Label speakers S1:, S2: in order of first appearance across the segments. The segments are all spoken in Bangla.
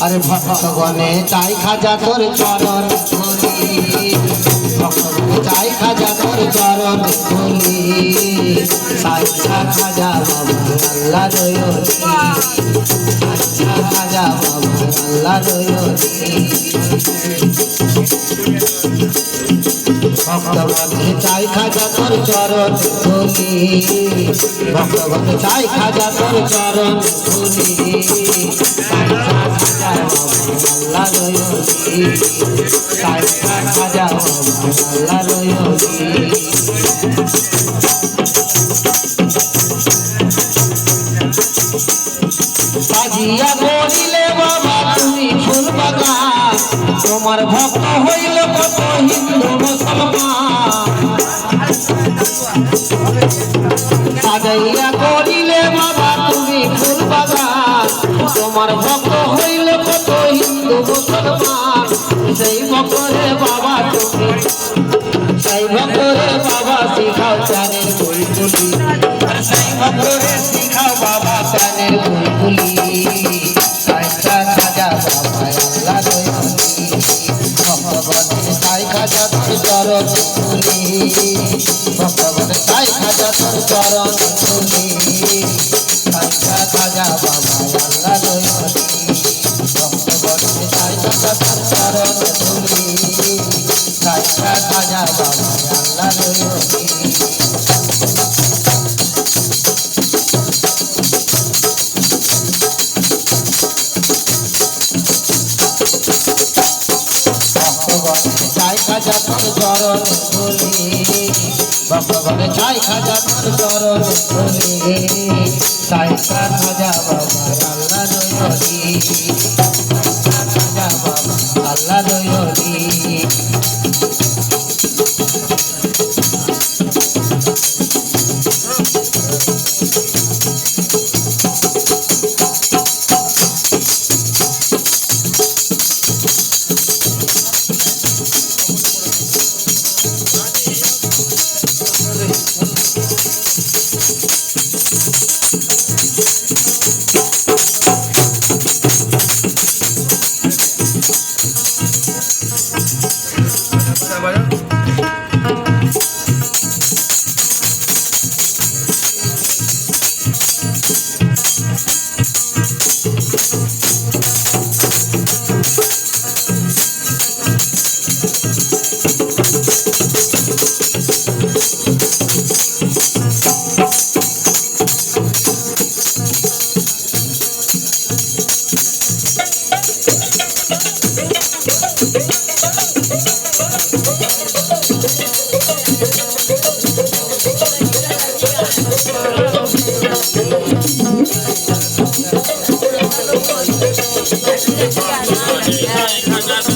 S1: আরে ভক্তগণে চাই খাজা তোর চরণ ধরি ভক্তগণে চাই খাজা তোর চরণ ধরি সাইখা খাজা বাবা আল্লাহ রয়নি সাইখা খাজা বাবা আল্লাহ রয়নি ভক্তগণে চাই খাজা তোর চরণ ধরি ভক্তগণে চাই খাজা তোর চরণ বাবা আল্লাহ রয়নি সাইখা খাজা আল্লাহ সাজিয়া বলিলে, বাবা তুমি ফুল বাগান। তোমার ভক্ত হইল কত হিন্দু তোমার ভক্ত হইল কত হিন্দু মুসলমান। সেই ভক্তরে বাবা তুমি সেই ভক্তরে বাবা শিখাও চানের বুলবুলি। সেই ভক্তরে শিখাও বাবা চানের বুলবুলি। সাইটা খাজা বাবা আল্লাহ তুলি ভক্তগণে সাই খাজা তোর চরণ খাজা তোর চরণ ধরি ভক্তগণে চাই খাজা তোর চরণ ধরি চাই খাজা বাবা, আল্লাহ দয়রি খাজা বাবা, আল্লাহ দয়রি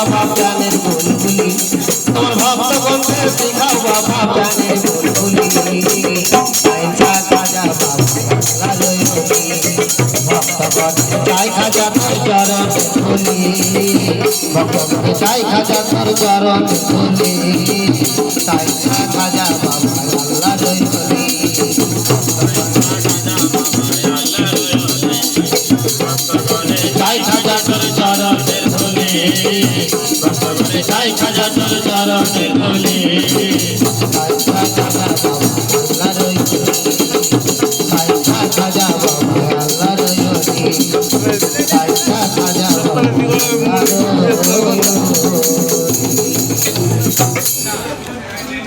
S1: বাবা প্রাণের বুলবুলি তোমার ভক্ত গন্ধে শিখাও বাবা প্রাণের বুলবুলি আইসা খাজা বাবা লালই ভক্তগণ চাই খাজা তোর চরণ ধুলি ভক্তগণ চাই খাজা তোর চরণ ধুলি চাই খাজা বাবা আল্লাহ রই চাই প্রথমে সাই খাজা তোর চরণে বলি Thank you.